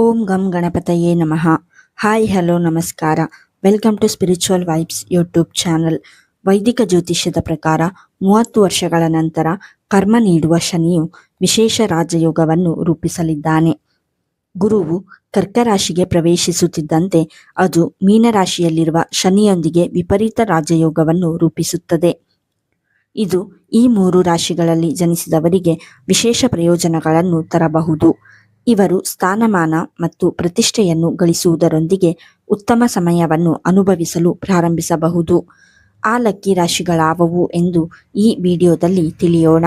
ಓಂ ಗಂ ಗಣಪತಯೇ ನಮಃ. ಹಾಯ್, ಹಲೋ, ನಮಸ್ಕಾರ. Welcome to spiritual vibes YouTube channel. ವೈದಿಕ ಜ್ಯೋತಿಷ್ಯದ ಪ್ರಕಾರ ಮೂವತ್ತು ವರ್ಷಗಳ ನಂತರ ಕರ್ಮ ನೀಡುವ ಶನಿಯು ವಿಶೇಷ ರಾಜಯೋಗವನ್ನು ರೂಪಿಸಲಿದ್ದಾನೆ. ಗುರುವು ಕರ್ಕರಾಶಿಗೆ ಪ್ರವೇಶಿಸುತ್ತಿದ್ದಂತೆ ಅದು ಮೀನರಾಶಿಯಲ್ಲಿರುವ ಶನಿಯೊಂದಿಗೆ ವಿಪರೀತ ರಾಜಯೋಗವನ್ನು ರೂಪಿಸುತ್ತದೆ. ಇದು ಈ ಮೂರು ರಾಶಿಗಳಲ್ಲಿ ಜನಿಸಿದವರಿಗೆ ವಿಶೇಷ ಪ್ರಯೋಜನಗಳನ್ನು ತರಬಹುದು. ಇವರು ಸ್ಥಾನಮಾನ ಮತ್ತು ಪ್ರತಿಷ್ಠೆಯನ್ನು ಗಳಿಸುವುದರೊಂದಿಗೆ ಉತ್ತಮ ಸಮಯವನ್ನು ಅನುಭವಿಸಲು ಪ್ರಾರಂಭಿಸಬಹುದು. ಆ ಲಕ್ಕಿ ರಾಶಿಗಳಾವವು ಎಂದು ಈ ವಿಡಿಯೋದಲ್ಲಿ ತಿಳಿಯೋಣ.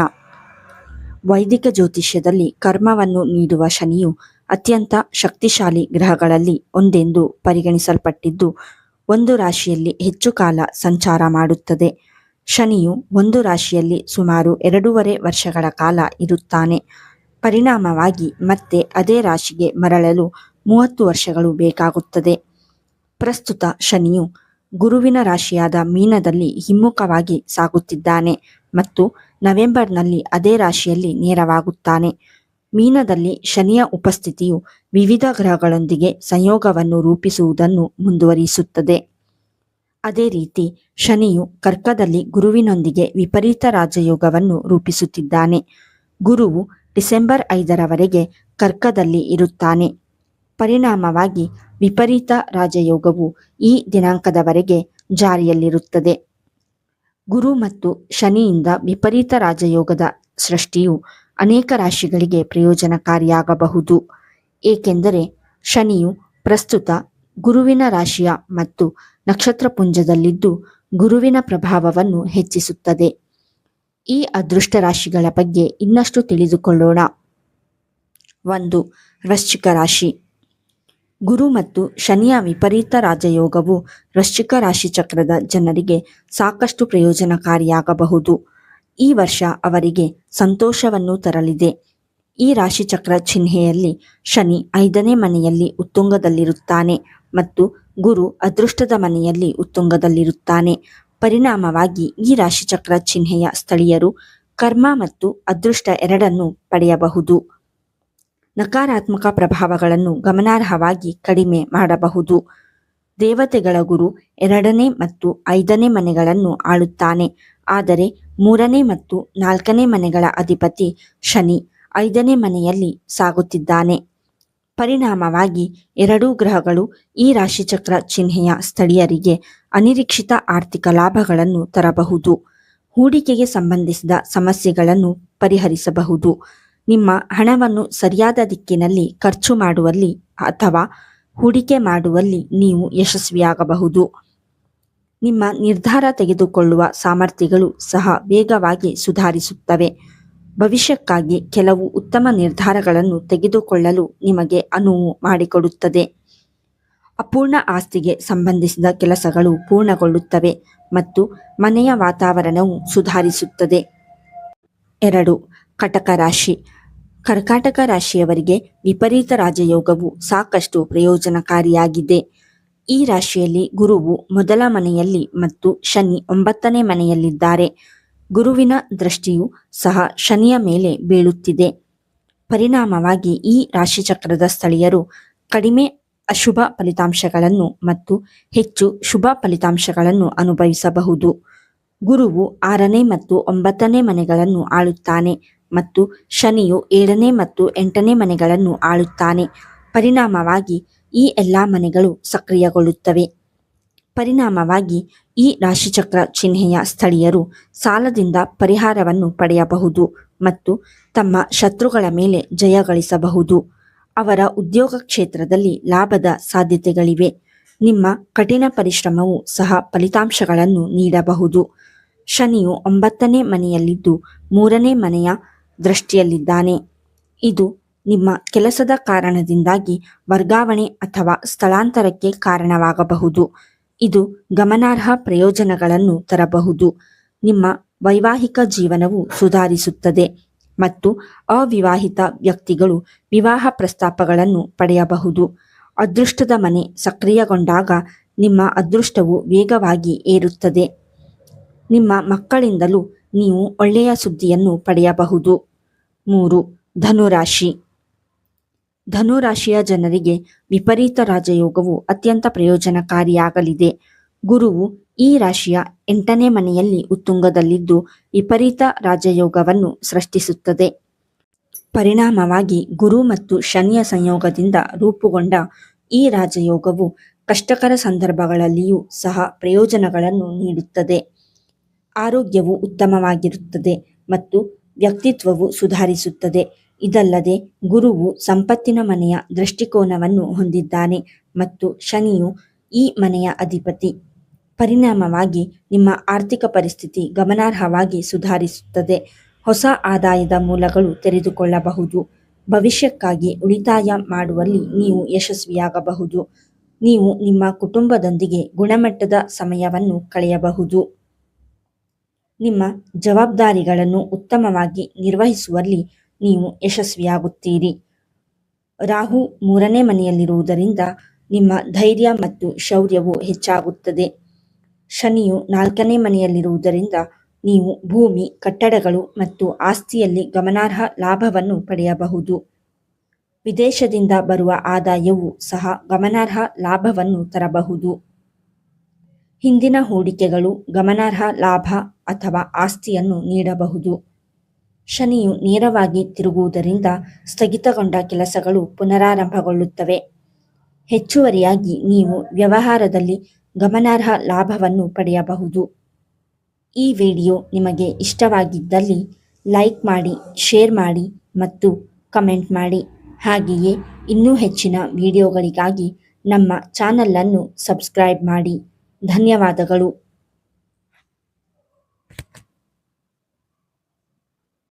ವೈದಿಕ ಜ್ಯೋತಿಷ್ಯದಲ್ಲಿ ಕರ್ಮವನ್ನು ನೀಡುವ ಶನಿಯು ಅತ್ಯಂತ ಶಕ್ತಿಶಾಲಿ ಗ್ರಹಗಳಲ್ಲಿ ಒಂದೆಂದು ಪರಿಗಣಿಸಲ್ಪಟ್ಟಿದ್ದು, ಒಂದು ರಾಶಿಯಲ್ಲಿ ಹೆಚ್ಚು ಕಾಲ ಸಂಚಾರ ಮಾಡುತ್ತದೆ. ಶನಿಯು ಒಂದು ರಾಶಿಯಲ್ಲಿ ಸುಮಾರು ಎರಡೂವರೆ ವರ್ಷಗಳ ಕಾಲ ಇರುತ್ತಾನೆ. ಪರಿಣಾಮವಾಗಿ ಮತ್ತೆ ಅದೇ ರಾಶಿಗೆ ಮರಳಲು ಮೂವತ್ತು ವರ್ಷಗಳು ಬೇಕಾಗುತ್ತದೆ. ಪ್ರಸ್ತುತ ಶನಿಯು ಗುರುವಿನ ರಾಶಿಯಾದ ಮೀನದಲ್ಲಿ ಹಿಮ್ಮುಖವಾಗಿ ಸಾಗುತ್ತಿದ್ದಾನೆ ಮತ್ತು ನವೆಂಬರ್ನಲ್ಲಿ ಅದೇ ರಾಶಿಯಲ್ಲಿ ನೇರವಾಗುತ್ತಾನೆ. ಮೀನದಲ್ಲಿ ಶನಿಯ ಉಪಸ್ಥಿತಿಯು ವಿವಿಧ ಗ್ರಹಗಳೊಂದಿಗೆ ಸಂಯೋಗವನ್ನು ರೂಪಿಸುವುದನ್ನು ಮುಂದುವರಿಸುತ್ತದೆ. ಅದೇ ರೀತಿ ಶನಿಯು ಕರ್ಕದಲ್ಲಿ ಗುರುವಿನೊಂದಿಗೆ ವಿಪರೀತ ರಾಜಯೋಗವನ್ನು ರೂಪಿಸುತ್ತಿದ್ದಾನೆ. ಗುರುವು ಡಿಸೆಂಬರ್ ಐದರವರೆಗೆ ಕರ್ಕದಲ್ಲಿ ಇರುತ್ತಾನೆ. ಪರಿಣಾಮವಾಗಿ ವಿಪರೀತ ರಾಜಯೋಗವು ಈ ದಿನಾಂಕದವರೆಗೆ ಜಾರಿಯಲ್ಲಿರುತ್ತದೆ. ಗುರು ಮತ್ತು ಶನಿಯಿಂದ ವಿಪರೀತ ರಾಜಯೋಗದ ಸೃಷ್ಟಿಯು ಅನೇಕ ರಾಶಿಗಳಿಗೆ ಪ್ರಯೋಜನಕಾರಿಯಾಗಬಹುದು. ಏಕೆಂದರೆ ಶನಿಯು ಪ್ರಸ್ತುತ ಗುರುವಿನ ರಾಶಿಯ ಮತ್ತು ನಕ್ಷತ್ರಪುಂಜದಲ್ಲಿದ್ದು ಗುರುವಿನ ಪ್ರಭಾವವನ್ನು ಹೆಚ್ಚಿಸುತ್ತದೆ. ಈ ಅದೃಷ್ಟ ರಾಶಿಗಳ ಬಗ್ಗೆ ಇನ್ನಷ್ಟು ತಿಳಿದುಕೊಳ್ಳೋಣ. ಒಂದು, ವೃಶ್ಚಿಕ ರಾಶಿ. ಗುರು ಮತ್ತು ಶನಿಯ ವಿಪರೀತ ರಾಜಯೋಗವು ವೃಶ್ಚಿಕ ರಾಶಿ ಚಕ್ರದ ಜನರಿಗೆ ಸಾಕಷ್ಟು ಪ್ರಯೋಜನಕಾರಿಯಾಗಬಹುದು. ಈ ವರ್ಷ ಅವರಿಗೆ ಸಂತೋಷವನ್ನು ತರಲಿದೆ. ಈ ರಾಶಿಚಕ್ರ ಚಿಹ್ನೆಯಲ್ಲಿ ಶನಿ ಐದನೇ ಮನೆಯಲ್ಲಿ ಉತ್ತುಂಗದಲ್ಲಿರುತ್ತಾನೆ ಮತ್ತು ಗುರು ಅದೃಷ್ಟದ ಮನೆಯಲ್ಲಿ ಉತ್ತುಂಗದಲ್ಲಿರುತ್ತಾನೆ. ಪರಿಣಾಮವಾಗಿ ಈ ರಾಶಿಚಕ್ರ ಚಿಹ್ನೆಯ ಸ್ಥಳೀಯರು ಕರ್ಮ ಮತ್ತು ಅದೃಷ್ಟ ಎರಡನ್ನು ಪಡೆಯಬಹುದು. ನಕಾರಾತ್ಮಕ ಪ್ರಭಾವಗಳನ್ನು ಗಮನಾರ್ಹವಾಗಿ ಕಡಿಮೆ ಮಾಡಬಹುದು. ದೇವತೆಗಳ ಗುರು ಎರಡನೇ ಮತ್ತು ಐದನೇ ಮನೆಗಳನ್ನು ಆಳುತ್ತಾನೆ. ಆದರೆ ಮೂರನೇ ಮತ್ತು ನಾಲ್ಕನೇ ಮನೆಗಳ ಅಧಿಪತಿ ಶನಿ ಐದನೇ ಮನೆಯಲ್ಲಿ ಸಾಗುತ್ತಿದ್ದಾನೆ. ಪರಿಣಾಮವಾಗಿ ಎರಡೂ ಗ್ರಹಗಳು ಈ ರಾಶಿಚಕ್ರ ಚಿಹ್ನೆಯ ಸ್ಥಳೀಯರಿಗೆ ಅನಿರೀಕ್ಷಿತ ಆರ್ಥಿಕ ಲಾಭಗಳನ್ನು ತರಬಹುದು. ಹೂಡಿಕೆಗೆ ಸಂಬಂಧಿಸಿದ ಸಮಸ್ಯೆಗಳನ್ನು ಪರಿಹರಿಸಬಹುದು. ನಿಮ್ಮ ಹಣವನ್ನು ಸರಿಯಾದ ದಿಕ್ಕಿನಲ್ಲಿ ಖರ್ಚು ಮಾಡುವಲ್ಲಿ ಅಥವಾ ಹೂಡಿಕೆ ಮಾಡುವಲ್ಲಿ ನೀವು ಯಶಸ್ವಿಯಾಗಬಹುದು. ನಿಮ್ಮ ನಿರ್ಧಾರ ತೆಗೆದುಕೊಳ್ಳುವ ಸಾಮರ್ಥ್ಯಗಳು ಸಹ ವೇಗವಾಗಿ ಸುಧಾರಿಸುತ್ತವೆ. ಭವಿಷ್ಯಕ್ಕಾಗಿ ಕೆಲವು ಉತ್ತಮ ನಿರ್ಧಾರಗಳನ್ನು ತೆಗೆದುಕೊಳ್ಳಲು ನಿಮಗೆ ಅನುವು ಮಾಡಿಕೊಡುತ್ತದೆ. ಅಪೂರ್ಣ ಆಸ್ತಿಗೆ ಸಂಬಂಧಿಸಿದ ಕೆಲಸಗಳು ಪೂರ್ಣಗೊಳ್ಳುತ್ತವೆ ಮತ್ತು ಮನೆಯ ವಾತಾವರಣವು ಸುಧಾರಿಸುತ್ತದೆ. ಎರಡು, ಕಟಕ ರಾಶಿ. ಕರ್ಕಾಟಕ ರಾಶಿಯವರಿಗೆ ವಿಪರೀತ ರಾಜಯೋಗವು ಸಾಕಷ್ಟು ಪ್ರಯೋಜನಕಾರಿಯಾಗಿದೆ. ಈ ರಾಶಿಯಲ್ಲಿ ಗುರುವು ಮೊದಲ ಮನೆಯಲ್ಲಿ ಮತ್ತು ಶನಿ ಒಂಬತ್ತನೇ ಮನೆಯಲ್ಲಿದ್ದಾರೆ. ಗುರುವಿನ ದೃಷ್ಟಿಯು ಸಹ ಶನಿಯ ಮೇಲೆ ಬೀಳುತ್ತಿದೆ. ಪರಿಣಾಮವಾಗಿ ಈ ರಾಶಿಚಕ್ರದ ಸ್ಥಳೀಯರು ಕಡಿಮೆ ಅಶುಭ ಫಲಿತಾಂಶಗಳನ್ನು ಮತ್ತು ಹೆಚ್ಚು ಶುಭ ಫಲಿತಾಂಶಗಳನ್ನು ಅನುಭವಿಸಬಹುದು. ಗುರುವು ಆರನೇ ಮತ್ತು ಒಂಬತ್ತನೇ ಮನೆಗಳನ್ನು ಆಳುತ್ತಾನೆ ಮತ್ತು ಶನಿಯು ಏಳನೇ ಮತ್ತು ಎಂಟನೇ ಮನೆಗಳನ್ನು ಆಳುತ್ತಾನೆ. ಪರಿಣಾಮವಾಗಿ ಈ ಎಲ್ಲ ಮನೆಗಳು ಸಕ್ರಿಯಗೊಳ್ಳುತ್ತವೆ. ಪರಿಣಾಮವಾಗಿ ಈ ರಾಶಿಚಕ್ರ ಚಿಹ್ನೆಯ ಸ್ಥಳೀಯರು ಸಾಲದಿಂದ ಪರಿಹಾರವನ್ನು ಪಡೆಯಬಹುದು ಮತ್ತು ತಮ್ಮ ಶತ್ರುಗಳ ಮೇಲೆ ಜಯಗಳಿಸಬಹುದು ಅವರ ಉದ್ಯೋಗ ಕ್ಷೇತ್ರದಲ್ಲಿ ಲಾಭದ ಸಾಧ್ಯತೆಗಳಿವೆ. ನಿಮ್ಮ ಕಠಿಣ ಪರಿಶ್ರಮವು ಸಹ ಫಲಿತಾಂಶಗಳನ್ನು ನೀಡಬಹುದು. ಶನಿಯು ಒಂಬತ್ತನೇ ಮನೆಯಲ್ಲಿದ್ದು ಮೂರನೇ ಮನೆಯ ದೃಷ್ಟಿಯಲ್ಲಿದ್ದಾನೆ. ಇದು ನಿಮ್ಮ ಕೆಲಸದ ಕಾರಣದಿಂದಾಗಿ ವರ್ಗಾವಣೆ ಅಥವಾ ಸ್ಥಳಾಂತರಕ್ಕೆ ಕಾರಣವಾಗಬಹುದು. ಇದು ಗಮನಾರ್ಹ ಪ್ರಯೋಜನಗಳನ್ನು ತರಬಹುದು. ನಿಮ್ಮ ವೈವಾಹಿಕ ಜೀವನವು ಸುಧಾರಿಸುತ್ತದೆ ಮತ್ತು ಅವಿವಾಹಿತ ವ್ಯಕ್ತಿಗಳು ವಿವಾಹ ಪ್ರಸ್ತಾಪಗಳನ್ನು ಪಡೆಯಬಹುದು. ಅದೃಷ್ಟದ ಮನೆ ಸಕ್ರಿಯಗೊಂಡಾಗ ನಿಮ್ಮ ಅದೃಷ್ಟವು ವೇಗವಾಗಿ ಏರುತ್ತದೆ. ನಿಮ್ಮ ಮಕ್ಕಳಿಂದಲೂ ನೀವು ಒಳ್ಳೆಯ ಸುದ್ದಿಯನ್ನು ಪಡೆಯಬಹುದು. ಮೂರು, ಧನುರಾಶಿ. ಧನು ರಾಶಿಯ ಜನರಿಗೆ ವಿಪರೀತ ರಾಜಯೋಗವು ಅತ್ಯಂತ ಪ್ರಯೋಜನಕಾರಿಯಾಗಲಿದೆ. ಗುರುವು ಈ ರಾಶಿಯ ಎಂಟನೇ ಮನೆಯಲ್ಲಿ ಉತ್ತುಂಗದಲ್ಲಿದ್ದು ವಿಪರೀತ ರಾಜಯೋಗವನ್ನು ಸೃಷ್ಟಿಸುತ್ತದೆ. ಪರಿಣಾಮವಾಗಿ ಗುರು ಮತ್ತು ಶನಿಯ ಸಂಯೋಗದಿಂದ ರೂಪುಗೊಂಡ ಈ ರಾಜಯೋಗವು ಕಷ್ಟಕರ ಸಂದರ್ಭಗಳಲ್ಲಿಯೂ ಸಹ ಪ್ರಯೋಜನಗಳನ್ನು ನೀಡುತ್ತದೆ. ಆರೋಗ್ಯವು ಉತ್ತಮವಾಗಿರುತ್ತದೆ ಮತ್ತು ವ್ಯಕ್ತಿತ್ವವು ಸುಧಾರಿಸುತ್ತದೆ. ಇದಲ್ಲದೆ ಗುರುವು ಸಂಪತ್ತಿನ ಮನೆಯ ದೃಷ್ಟಿಕೋನವನ್ನು ಹೊಂದಿದ್ದಾನೆ ಮತ್ತು ಶನಿಯು ಈ ಮನೆಯ ಅಧಿಪತಿ. ಪರಿಣಾಮವಾಗಿ ನಿಮ್ಮ ಆರ್ಥಿಕ ಪರಿಸ್ಥಿತಿ ಗಮನಾರ್ಹವಾಗಿ ಸುಧಾರಿಸುತ್ತದೆ. ಹೊಸ ಆದಾಯದ ಮೂಲಗಳು ತೆರೆದುಕೊಳ್ಳಬಹುದು. ಭವಿಷ್ಯಕ್ಕಾಗಿ ಉಳಿತಾಯ ಮಾಡುವಲ್ಲಿ ನೀವು ಯಶಸ್ವಿಯಾಗಬಹುದು. ನೀವು ನಿಮ್ಮ ಕುಟುಂಬದೊಂದಿಗೆ ಗುಣಮಟ್ಟದ ಸಮಯವನ್ನು ಕಳೆಯಬಹುದು. ನಿಮ್ಮ ಜವಾಬ್ದಾರಿಗಳನ್ನು ಉತ್ತಮವಾಗಿ ನಿರ್ವಹಿಸುವಲ್ಲಿ ನೀವು ಯಶಸ್ವಿಯಾಗುತ್ತೀರಿ. ರಾಹು ಮೂರನೇ ಮನೆಯಲ್ಲಿರುವುದರಿಂದ ನಿಮ್ಮ ಧೈರ್ಯ ಮತ್ತು ಶೌರ್ಯವು ಹೆಚ್ಚಾಗುತ್ತದೆ. ಶನಿಯು ನಾಲ್ಕನೇ ಮನೆಯಲ್ಲಿರುವುದರಿಂದ ನೀವು ಭೂಮಿ, ಕಟ್ಟಡಗಳು ಮತ್ತು ಆಸ್ತಿಯಲ್ಲಿ ಗಮನಾರ್ಹ ಲಾಭವನ್ನು ಪಡೆಯಬಹುದು. ವಿದೇಶದಿಂದ ಬರುವ ಆದಾಯವು ಸಹ ಗಮನಾರ್ಹ ಲಾಭವನ್ನು ತರಬಹುದು. ಹಿಂದಿನ ಹೂಡಿಕೆಗಳು ಗಮನಾರ್ಹ ಲಾಭ ಅಥವಾ ಆಸ್ತಿಯನ್ನು ನೀಡಬಹುದು. ಶನಿಯು ನೇರವಾಗಿ ತಿರುಗುವುದರಿಂದ ಸ್ಥಗಿತಗೊಂಡ ಕೆಲಸಗಳು ಪುನರಾರಂಭಗೊಳ್ಳುತ್ತವೆ. ಹೆಚ್ಚುವರಿಯಾಗಿ ನೀವು ವ್ಯವಹಾರದಲ್ಲಿ ಗಮನಾರ್ಹ ಲಾಭವನ್ನು ಪಡೆಯಬಹುದು. ಈ ವಿಡಿಯೋ ನಿಮಗೆ ಇಷ್ಟವಾಗಿದ್ದಲ್ಲಿ ಲೈಕ್ ಮಾಡಿ, ಶೇರ್ ಮಾಡಿ ಮತ್ತು ಕಮೆಂಟ್ ಮಾಡಿ. ಹಾಗೆಯೇ ಇನ್ನೂ ಹೆಚ್ಚಿನ ವಿಡಿಯೋಗಳಿಗಾಗಿ ನಮ್ಮ ಚಾನಲನ್ನು ಸಬ್ಸ್ಕ್ರೈಬ್ ಮಾಡಿ. ಧನ್ಯವಾದಗಳು.